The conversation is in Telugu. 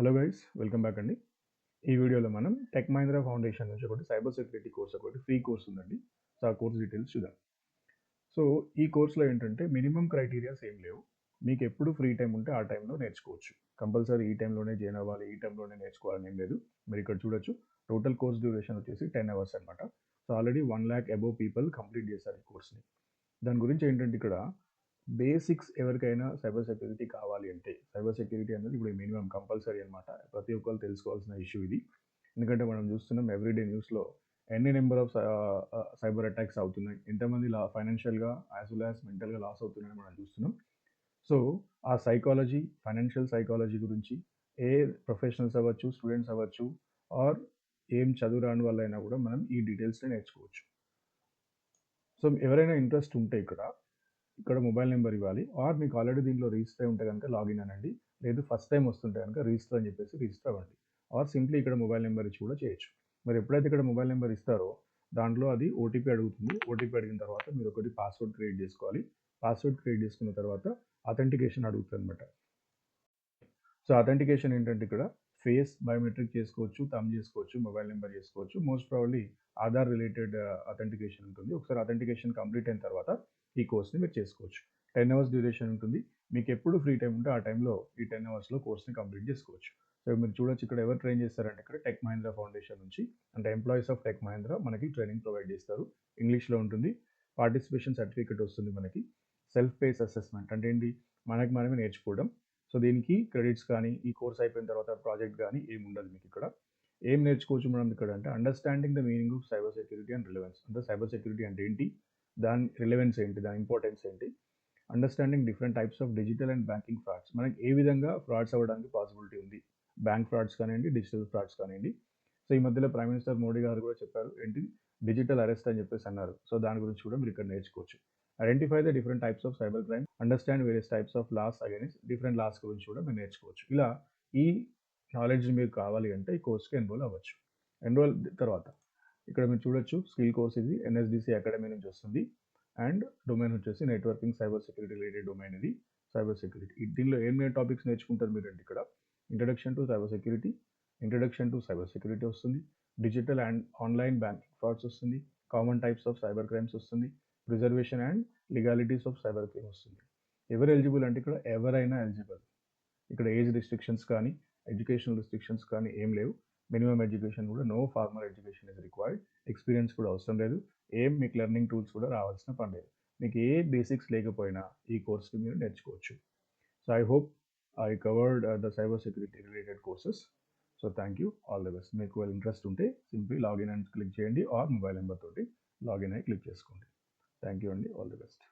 హలో గైస్ వెల్కమ్ బ్యాక్ అండి. ఈ వీడియోలో మనం టెక్ మహీంద్రా ఫౌండేషన్ నుంచి ఒకటి సైబర్ సెక్యూరిటీ కోర్స్ ఒకటి ఫ్రీ కోర్స్ ఉందండి. సో ఆ కోర్స్ డీటెయిల్స్ చూద్దాం. సో ఈ కోర్స్లో ఏంటంటే మినిమం క్రైటీరియాస్ ఏం లేవు. మీకు ఎప్పుడు ఫ్రీ టైం ఉంటే ఆ టైంలో నేర్చుకోవచ్చు. కంపల్సరీ ఈ టైంలోనే జాయిన్ అవ్వాలి ఈ టైంలోనే నేర్చుకోవాలని ఏం లేదు. మీరు ఇక్కడ చూడొచ్చు. టోటల్ కోర్స్ డ్యూరేషన్ వచ్చేసి టెన్ అవర్స్ అనమాట so already one lakh above people complete చేశారు ఈ కోర్స్ని. దాని గురించి ఏంటంటే ఇక్కడ బేసిక్స్ ఎవరికైనా సైబర్ సెక్యూరిటీ కావాలి అంటే సైబర్ సెక్యూరిటీ అనేది ఇప్పుడు మినిమం కంపల్సరీ అనమాట ప్రతి ఒక్కరు తెలుసుకోవాల్సిన ఇష్యూ ఇది. ఎందుకంటే మనం చూస్తున్నాం ఎవ్రీడే న్యూస్లో ఎన్ని నెంబర్ ఆఫ్ సైబర్ అటాక్స్ అవుతున్నాయి. ఎంతమంది లా ఫైనాన్షియల్గా యాజ్ వెల్ యాజ్ మెంటల్గా లాస్ అవుతున్నాయని మనం చూస్తున్నాం. సో ఆ సైకాలజీ ఫైనాన్షియల్ సైకాలజీ గురించి ఏ ప్రొఫెషనల్స్ అవ్వచ్చు స్టూడెంట్స్ అవ్వచ్చు ఆర్ ఏం చదువురాని వల్ల వాళ్ళైనా కూడా మనం ఈ డీటెయిల్స్ని నేర్చుకోవచ్చు. సో ఎవరైనా ఇంట్రెస్ట్ ఉంటే ఇక్కడ ఇక్కడ మొబైల్ నెంబర్ ఇవ్వాలి. ఆర్ మీకు ఆల్రెడీ దీంట్లో రిజిస్టర్ అయి ఉంటే కనుక లాగిన్ అనండి. లేదు ఫస్ట్ టైం వస్తుంటే కనుక రిజిస్టర్ అని చెప్పేసి రిజిస్టర్ అవ్వండి. ఆర్ సింప్లీ ఇక్కడ మొబైల్ నెంబర్ ఇచ్చి కూడా చేయొచ్చు. మరి ఎప్పుడైతే ఇక్కడ మొబైల్ నెంబర్ ఇస్తారో దాంట్లో అది ఓటీపీ అడుగుతుంది. ఓటీపీ అడిగిన తర్వాత మీరు ఒకటి పాస్వర్డ్ క్రియేట్ చేసుకోవాలి. పాస్వర్డ్ క్రియేట్ చేసుకున్న తర్వాత అథెంటికేషన్ అడుగుతుంది అనమాట సో అథెంటికేషన్ ఏంటంటే ఇక్కడ ఫేస్ బయోమెట్రిక్ చేసుకోవచ్చు తమ్ చేసుకోవచ్చు మొబైల్ నెంబర్ చేసుకోవచ్చు. Most probably Aadhaar related authentication ఉంటుంది. ఒకసారి అథెంటికేషన్ కంప్లీట్ అయిన తర్వాత ఈ కోర్స్ని మీరు చేసుకోవచ్చు. టెన్ అవర్స్ డ్యూరేషన్ ఉంటుంది. మీకు ఎప్పుడు ఫ్రీ టైం ఉంటే ఆ టైంలో ఈ టెన్ అవర్స్లో కోర్స్ని కంప్లీట్ చేసుకోవచ్చు. సో మీరు చూడొచ్చు ఇక్కడ ఎవరు ట్రైన్ చేస్తారంటే ఇక్కడ టెక్ మహీంద్రా ఫౌండేషన్ నుంచి అంటే ఎంప్లాయీస్ ఆఫ్ టెక్ మహీంద్రా మనకి ట్రైనింగ్ ప్రొవైడ్ చేస్తారు. ఇంగ్లీష్లో ఉంటుంది. పార్టిసిపేషన్ సర్టిఫికేట్ వస్తుంది మనకి. సెల్ఫ్ పేస్ అసెస్మెంట్ అంటే ఏంటి? మనకి మనమే నేర్చుకోవడం. సో దీనికి క్రెడిట్స్ కానీ ఈ కోర్స్ అయిపోయిన తర్వాత ప్రాజెక్ట్ కానీ ఏమి ఉండదు మీకు ఇక్కడ. ఏం నేర్చుకోవచ్చు మనం ఇక్కడ అంటే understanding the meaning of cyber security and relevance అంటే సైబర్ సెక్యూరిటీ అంటే ఏంటి? దాని రిలవెన్స్ ఏంటి? దాని ఇంపార్టెన్స్ ఏంటి? Understanding different types of digital and banking frauds మనకి ఏ విధంగా ఫ్రాడ్స్ అవ్వడానికి పాసిబిలిటీ ఉంది? బ్యాంక్ ఫ్రాడ్స్ కానివ్వండి డిజిటల్ ఫ్రాడ్స్ కానివ్వండి. సో ఈ మధ్యలో ప్రైమ్ మినిస్టర్ మోడీ గారు కూడా చెప్పారు ఏంటి డిజిటల్ అరెస్ట్ అని చెప్పేసి అన్నారు. సో దాని గురించి కూడా మీరు ఇక్కడ నేర్చుకోవచ్చు. Identify the different types of cyber crime understand various types of laws against different laws గురించి కూడా మీరు నేర్చుకోవచ్చు. ఇలా ఈ నాలెడ్జ్ మీకు కావాలి అంటే ఈ కోర్స్కి ఎన్రోల్ అవ్వచ్చు. ఎన్రోల్ తర్వాత ఇక్కడ మీరు చూడొచ్చు స్కిల్ కోర్స్ ఇది ఎన్ఎస్డిసి అకాడమీ నుంచి వస్తుంది అండ్ డొమైన్ వచ్చేసి networking cyber security related domain ఇది సైబర్ సెక్యూరిటీ దీనిలో ఏమేమి టాపిక్స్ నేర్చుకుంటారు మీరు అంటే ఇక్కడ introduction to cyber security introduction to cyber security వస్తుంది. Digital and online banking frauds వస్తుంది. Common types of cyber crimes వస్తుంది. Preservation and legalities of cyber crime వస్తుంది. ఎవరు ఎలిజిబుల్ అంటే ఇక్కడ ఎవరైనా ఎలిజిబుల్ ఇక్కడ ఏజ్ రిస్ట్రిక్షన్స్ కానీ ఎడ్యుకేషనల్ రిస్ట్రిక్షన్స్ కానీ ఏం లేవు. మినిమం ఎడ్యుకేషన్ కూడా no formal education is required experience కూడా అవసరం లేదు. ఏం మీకు లెర్నింగ్ టూల్స్ కూడా రావాల్సిన పని లేదు. మీకు ఏ బేసిక్స్ లేకపోయినా ఈ కోర్స్ని మీరు నేర్చుకోవచ్చు. So I hope I covered the cyber security related courses so thank you all the best మీకు ఇంట్రెస్ట్ ఉంటే సింప్లీ లాగిన్ అని క్లిక్ చేయండి ఆర్ మొబైల్ నెంబర్ తోటి లాగిన్ అయి క్లిక్ చేసుకోండి. థ్యాంక్ యూ అండి. All the best